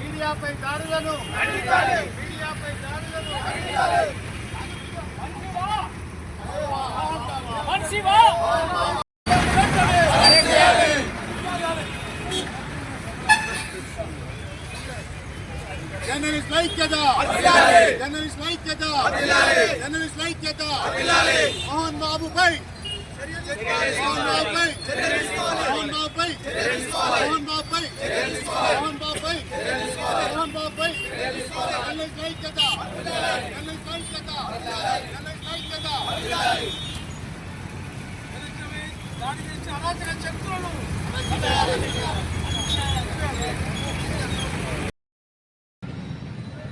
మీడియాపై దాడులను మీడియాపై దాడులను జర్నలిస్ట్ ఐక్యత జర్నలిస్ట్ ఐక్యత జర్నలిస్ట్ ఐక్యత మోహన్ బాబుపై మోహన్ బాబుపై మోహన్ బాబుపై మోహన్ బాబుపై మోహన్ బాబుపై మోహన్ బాబుపై జర్నలిస్ట్ ఐక్యత జర్నలిస్ట్ ఐక్యత జర్నలిస్ట్ ఐక్యత దాడి చేసి అరాచక శక్తులను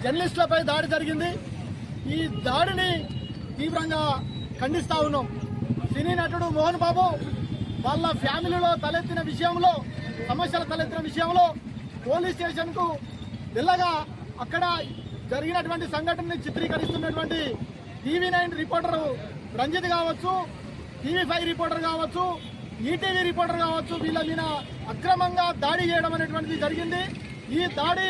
జర్నలిస్టులపై దాడి జరిగింది. ఈ దాడిని తీవ్రంగా ఖండిస్తూ ఉన్నాం. సినీ నటుడు మోహన్ బాబు వాళ్ళ ఫ్యామిలీలో తలెత్తిన విషయంలో సమస్యలు తలెత్తిన విషయంలో పోలీస్ స్టేషన్కు వెళ్ళగా అక్కడ జరిగినటువంటి సంఘటనని చిత్రీకరిస్తున్నటువంటి టీవీ నైన్ రిపోర్టర్ రంజిత్ కావచ్చు టీవీ ఫైవ్ రిపోర్టర్ కావచ్చు ఈటీవీ రిపోర్టర్ కావచ్చు వీళ్ళ మీద అక్రమంగా దాడి చేయడం అనేటువంటిది జరిగింది. ఈ దాడి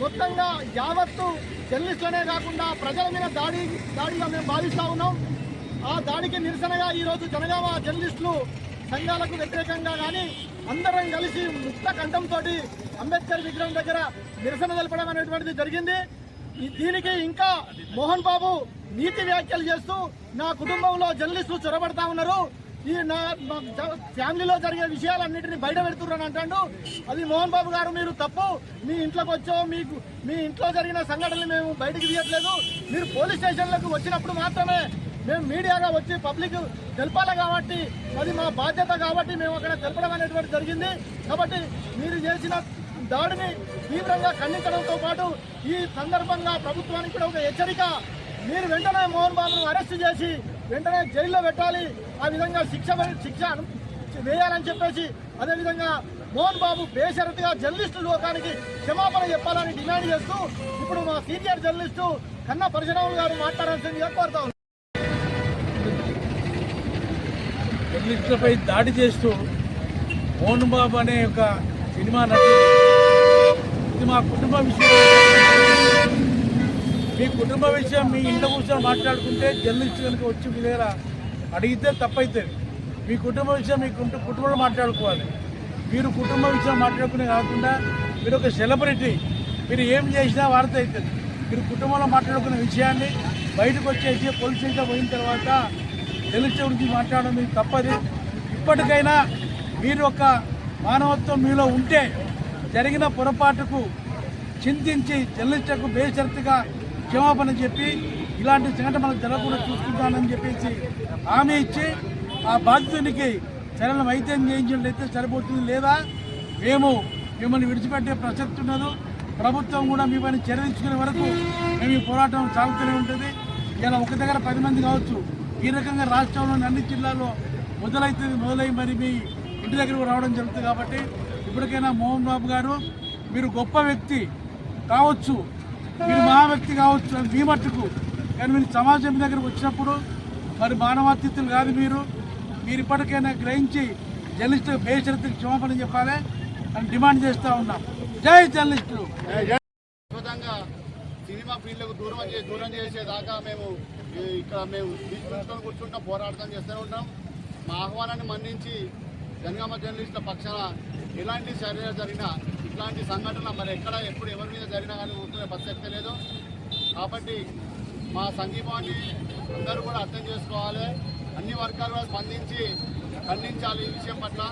మొత్తంగా యావత్తు జర్నలిస్టులనే కాకుండా ప్రజల మీద దాడి దాడిగా మేము భావిస్తూ ఉన్నాం. ఆ దాడికి నిరసనగా ఈరోజు జనగామ జర్నలిస్టులు సంఘాలకు వ్యతిరేకంగా కానీ అందరం కలిసి ముక్త కంఠంతో అంబేద్కర్ విగ్రహం దగ్గర నిరసన తెలపడం అనేటువంటిది జరిగింది. దీనికి ఇంకా మోహన్ బాబు నీతి వ్యాఖ్యలు చేస్తూ నా కుటుంబంలో జర్నలిస్టులు చొరబడతా ఉన్నారు. ఈ నా ఫ్యామిలీలో జరిగే విషయాలన్నింటినీ బయట పెడుతున్నాను అంటాడు. అది మోహన్ బాబు గారు మీరు తప్పు. మీ ఇంట్లోకి వచ్చో మీకు మీ ఇంట్లో జరిగిన సంఘటనలు మేము బయటకు తీయట్లేదు. మీరు పోలీస్ స్టేషన్లకు వచ్చినప్పుడు మాత్రమే మేము మీడియాగా వచ్చి పబ్లిక్ తెలపాలి కాబట్టి అది మా బాధ్యత కాబట్టి మేము అక్కడ తెలపడం అనేటువంటి జరిగింది. కాబట్టి మీరు చేసిన దాడిని తీవ్రంగా ఖండించడంతో పాటు ఈ సందర్భంగా ప్రభుత్వానికి కూడా ఒక హెచ్చరిక. మీరు వెంటనే మోహన్ బాబును అరెస్ట్ చేసి వెంటనే జైల్లో పెట్టాలి. ఆ విధంగా శిక్ష శిక్ష వేయాలని చెప్పేసి అదేవిధంగా మోహన్ బాబు బేషరతుగా జర్నలిస్టు లోకానికి క్షమాపణ చెప్పాలని డిమాండ్ చేస్తూ ఇప్పుడు మా సీనియర్ జర్నలిస్టు కన్నా పరశురాములు గారు మాట్లాడాల్సిందిగా కోరుతా జర్నలిస్టులపై దాడి చేస్తూ మోహన్ బాబు అనే ఒక సినిమా నటి ఇది మా కుటుంబ విషయం. మీ కుటుంబ విషయం మీ ఇంట్లో కూర్చొని మాట్లాడుకుంటే జర్నలిస్ట్ కనుక వచ్చి మీ దగ్గర అడిగితే తప్పవుతుంది మీ కుటుంబ విషయం మీ కుటుంబంలో మాట్లాడుకోవాలి. మీరు కుటుంబ విషయం మాట్లాడుకునే కాకుండా మీరు ఒక సెలబ్రిటీ మీరు ఏం చేసినా వార్త అవుతుంది మీరు కుటుంబంలో మాట్లాడుకునే విషయాన్ని బయటకు వచ్చేసి పోలీస్ స్టేషన్ పోయిన తర్వాత జర్నలిస్ట్ గురించి మాట్లాడడం మీకు తప్పది. ఇప్పటికైనా మీరు ఒక మానవత్వం మీలో ఉంటే జరిగిన పొరపాటుకు చింతించి జర్నలిస్టులకు బేషరతుగా క్షమాపణ చెప్పి ఇలాంటి సంఘటన మనకు జరగకుండా చూసుకుంటానని చెప్పేసి హామీ ఇచ్చి ఆ బాధితునికి చర్యలు వైద్యం చేయించినట్లయితే సరిపోతుంది లేదా? మేము మిమ్మల్ని విడిచిపెట్టే ప్రసక్తి ఉండదు ప్రభుత్వం కూడా మిమ్మల్ని పని చర్య తీసుకునే వరకు మేము ఈ పోరాటం సాగుతూనే ఉంటుంది. ఇలా ఒక దగ్గర పది మంది కావచ్చు. ఈ రకంగా రాష్ట్రంలోని అన్ని జిల్లాల్లో మొదలవుతుంది మొదలై మరి మీ ఇంటి దగ్గరకు రావడం జరుగుతుంది కాబట్టి ఇప్పటికైనా మోహన్ బాబు గారు మీరు గొప్ప వ్యక్తి కావచ్చు. మీరు మహా వ్యక్తి కావచ్చు మీ మట్టుకు. కానీ మీరు సమాజం దగ్గరకు వచ్చినప్పుడు మరి మానవాతీతులు కాదు మీరు. మీరు ఇప్పటికైనా గ్రహించి జర్నలిస్టు బేషరతులు క్షమాపణ చెప్పాలి అని డిమాండ్ చేస్తూ ఉన్నాం. జై జర్నలిస్టులు. సినిమా ఫీల్డ్కు దూరం చే దూరం చేసేదాకా మేము ఇక్కడ మేము తీసుకుంటాం కూర్చుంటాం పోరాటం చేస్తూనే ఉంటాం. మా ఆహ్వానాన్ని మన్నించి జనగామ జర్నలిస్టుల పక్షాన ఎలాంటి చర్యలు జరిగినా ఇట్లాంటి సంఘటన మరి ఎక్కడ ఎప్పుడు ఎవరి మీద జరిగినా కానీ ఊరుకునే బస్సు ఎక్కలేదు కాబట్టి మా సంఘీభావాన్ని అందరూ కూడా అర్థం చేసుకోవాలి. అన్ని వర్గాలు కూడా స్పందించి ఖండించాలి ఈ విషయం పట్ల.